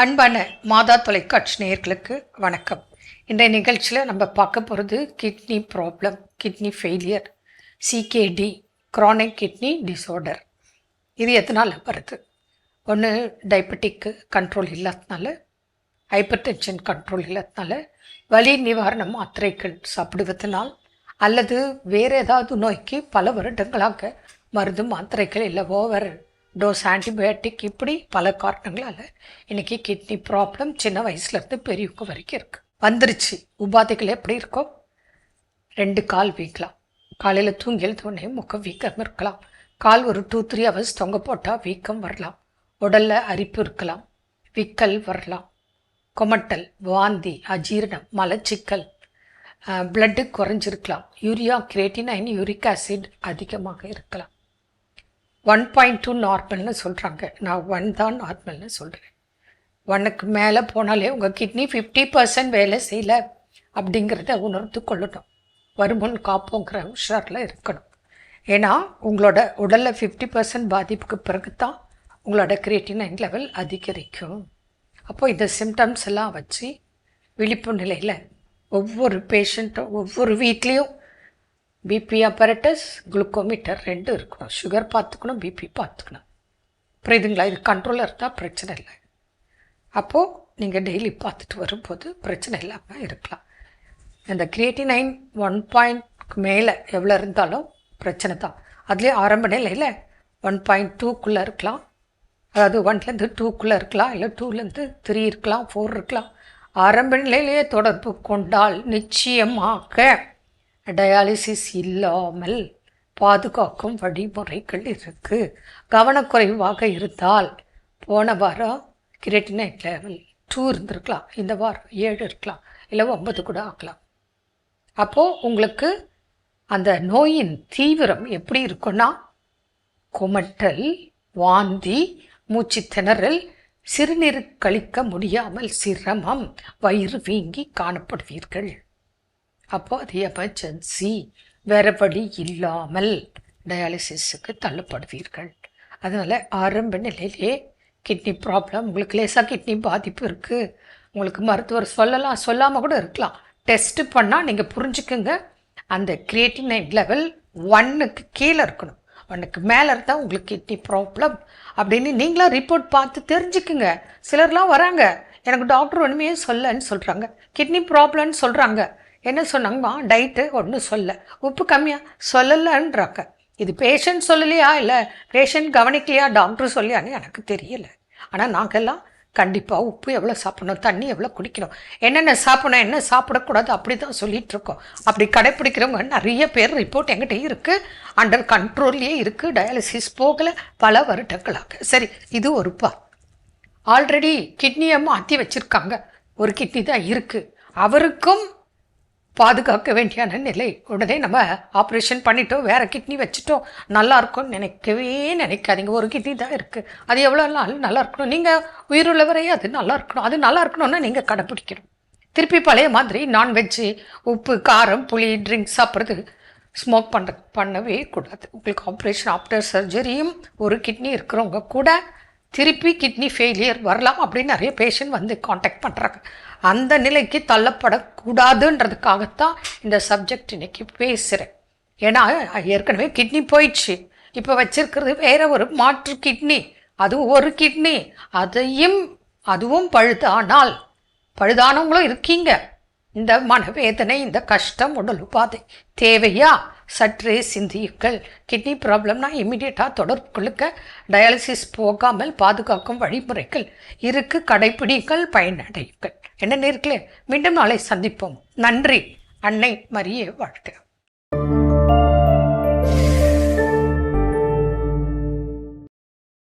அன்பான மாதா தொலைக்காட்சி நேயர்களுக்கு வணக்கம். இன்றைய நிகழ்ச்சியில் நம்ம பார்க்க போகிறது kidney problem kidney failure CKD chronic kidney disorder இது எதனால் வருது? ஒன்று டயபெட்டிக்கு கண்ட்ரோல் இல்லாதனால ஹைப்பர் டென்ஷன் கண்ட்ரோல் இல்லாதனால வலி நிவாரண மாத்திரைகள் சாப்பிடுவதனால் அல்லது வேறு ஏதாவது நோய்க்கு பல வருடங்களாக மருந்து மாத்திரைகள் இல்லை ஓவர் டோஸ் ஆன்டிபயோட்டிக் இப்படி பல காரணங்களால் இன்றைக்கி கிட்னி ப்ராப்ளம் சின்ன வயசுலேருந்து பெரியவங்க வரைக்கும் இருக்குது வந்துருச்சு. உபாதைகள் எப்படி இருக்கும் ரெண்டு கால் வீக்கலாம் காலையில் தூங்கி எழுந்தோடனே முக்கம் வீக்கம் இருக்கலாம். கால் ஒரு டூ த்ரீ ஹவர்ஸ் தொங்க போட்டால் வீக்கம் வரலாம். உடலில் அரிப்பு இருக்கலாம். விக்கல் வரலாம். கொமட்டல் வாந்தி அஜீரணம் மலச்சிக்கல் பிளட்டு குறைஞ்சிருக்கலாம். யூரியா கிரேட்டினைன் யூரிக் ஆசிட் அதிகமாக இருக்கலாம். ஒன் பாயிண்ட் டூ நார்மல்னு சொல்கிறாங்க நான் ஒன் தான் நார்மல்னு சொல்கிறேன் ஒன்னுக்கு மேலே போனாலே உங்கள் கிட்னி ஃபிஃப்டி பர்சன்ட் வேலை செய்யலை அப்படிங்கிறத உணர்ந்து கொள்ளணும். வருமுன் காப்போங்கிற உஷாரில் இருக்கணும். ஏன்னா உங்களோட உடலில் ஃபிஃப்டி பர்சன்ட் பாதிப்புக்கு பிறகு தான் உங்களோட கிரியேட்டினைன் லெவல் அதிகரிக்கும். அப்போது இந்த சிம்டம்ஸ் எல்லாம் வச்சு விழிப்பு நிலையில் ஒவ்வொரு பேஷண்ட்டும் ஒவ்வொரு வீட்லேயும் பிபி அப்பரட்டஸ் குளுக்கோமீட்டர் ரெண்டும் இருக்கணும். சுகர் பார்த்துக்கணும் பிபி பார்த்துக்கணும். புரியுதுங்களா இது கண்ட்ரோலில் இருந்தால் பிரச்சனை இல்லை. அப்போது நீங்கள் டெய்லி பார்த்துட்டு வரும்போது பிரச்சனை இல்லாமல் இருக்கலாம். இந்த கிரியேட்டினைன் ஒன் பாயிண்ட்க்கு மேலே எவ்வளோ இருந்தாலும் பிரச்சனை தான். அதுலேயே ஆரம்ப நிலையில் ஒன் பாயிண்ட் டூக்குள்ளே இருக்கலாம். அதாவது ஒன்லேருந்து டூக்குள்ளே இருக்கலாம். இல்லை டூலேருந்து த்ரீ இருக்கலாம் ஃபோர் இருக்கலாம். ஆரம்ப நிலையிலேயே தொடர்பு கொண்டால் நிச்சயமாக டயாலிசிஸ் இல்லாமல் பாதுகாக்கும் வழிமுறைகள் இருக்குது கவனக்குறைவாக இருந்தால் போன வாரம் கிரெட்டினைட் லெவல் டூ இருந்திருக்கலாம். இந்த வாரம் ஏழு இருக்கலாம். இல்லை ஒன்பது கூட ஆகலாம். அப்போது உங்களுக்கு அந்த நோயின் தீவிரம் எப்படி இருக்குன்னா குமட்டல் வாந்தி மூச்சு திணறல் சிறுநீர் கழிக்க முடியாமல் சிரமம் வயிறு வீங்கி காணப்படுவீர்கள். அப்போ அது எமர்ஜென்சி வேறு வழி இல்லாமல் டயாலிசிஸுக்கு தள்ளப்படுவீர்கள் அதனால் ஆரம்ப நிலையிலே கிட்னி ப்ராப்ளம் உங்களுக்கு லேசாக கிட்னி பாதிப்பு இருக்குது உங்களுக்கு மருத்துவர் சொல்லலாம் சொல்லாமல் கூட இருக்கலாம். டெஸ்ட்டு பண்ணால் நீங்கள் புரிஞ்சுக்குங்க. அந்த கிரியேட்டினைன் லெவல் ஒன்னுக்கு கீழே இருக்கணும். ஒன்றுக்கு மேலே இருந்தால் உங்களுக்கு கிட்னி ப்ராப்ளம் அப்படின்னு நீங்களாம் ரிப்போர்ட் பார்த்து தெரிஞ்சுக்குங்க. சிலர்லாம் வராங்க. எனக்கு டாக்டர் ஒன்றுமே சொல்லன்னு சொல்கிறாங்க கிட்னி ப்ராப்ளம்னு சொல்கிறாங்க என்ன சொன்னாங்கம்மா? டயட்டு ஒன்றும் சொல்ல. உப்பு கம்மியாக சொல்லலைன்றாங்க. இது பேஷண்ட் சொல்லலையா? இல்லை பேஷண்ட் கவனிக்கலையா? டாக்டர் சொல்லியான்னு எனக்கு தெரியலை. ஆனால் நாங்கள்லாம் கண்டிப்பாக உப்பு எவ்வளோ சாப்பிடணும் தண்ணி எவ்வளோ குடிக்கணும் என்னென்ன சாப்பிடணும் என்ன சாப்பிடக்கூடாது அப்படி தான் சொல்லிகிட்ருக்கோம் அப்படி கடைப்பிடிக்கிறவங்க நிறைய பேர் ரிப்போர்ட் எங்கிட்ட இருக்குது அண்டர் கண்ட்ரோல்லையே இருக்குது டயாலிசிஸ் போகலை. பல வருடங்களாக. சரி இது ஒரு பா. ஆல்ரெடி கிட்னியை மாற்றி வச்சுருக்காங்க. ஒரு கிட்னி தான் இருக்குது அவருக்கும் பாதுகாக்க வேண்டியான நிலை. உடனே நம்ம ஆப்ரேஷன் பண்ணிட்டோம் வேறு கிட்னி வச்சுட்டோம். நல்லா இருக்கும்னு நினைக்கவே நினைக்காதீங்க. ஒரு கிட்னி தான் இருக்குது அது எவ்வளோ நாள் நல்லா இருக்கணும்? நீங்கள் உயிருள்ளவரையே அது நல்லா இருக்கணும். அது நல்லா இருக்கணும்னா நீங்கள் கடைப்பிடிக்கணும். திருப்பி பழைய மாதிரி நான்வெஜ்ஜு உப்பு காரம் புளி ட்ரிங்க்ஸ் சாப்பிட்றது ஸ்மோக் பண்ணுற பண்ணவே கூடாது. உங்களுக்கு ஆப்ரேஷன் ஆஃப்டர் சர்ஜரியும் ஒரு கிட்னி இருக்கிறவங்க கூட திருப்பி கிட்னி ஃபெயிலியர் வரலாம் அப்படின்னு நிறைய பேஷண்ட் வந்து காண்டாக்ட் பண்ணுறாங்க அந்த நிலைக்கு தள்ளப்படக்கூடாதுன்றதுக்காகத்தான் இந்த சப்ஜெக்ட் இன்னைக்கு பேசுகிறேன் ஏன்னா ஏற்கனவே கிட்னி போயிடுச்சு. இப்போ வச்சிருக்கிறது வேற ஒரு மாற்று கிட்னி அது ஒரு கிட்னி அதையும் அதுவும் பழுதானால் பழுதானவங்களும் இருக்கீங்க. இந்த மனவேதனை இந்த கஷ்டம் உடல் உபாதை தேவையா? சற்றே சிந்தியுங்கள். கிட்னி ப்ராப்ளம்னா இம்மிடியட்டாக தொடர்பு கொள்ளுக்க டயாலிசிஸ் போகாமல் பாதுகாக்கும் வழிமுறைகள் இருக்கு. கடைப்பிடிகள் பயனடையுங்கள். என்ன நேர்களே மீண்டும் நாளை சந்திப்போம். நன்றி. அன்னை மரியே வாழ்க்கை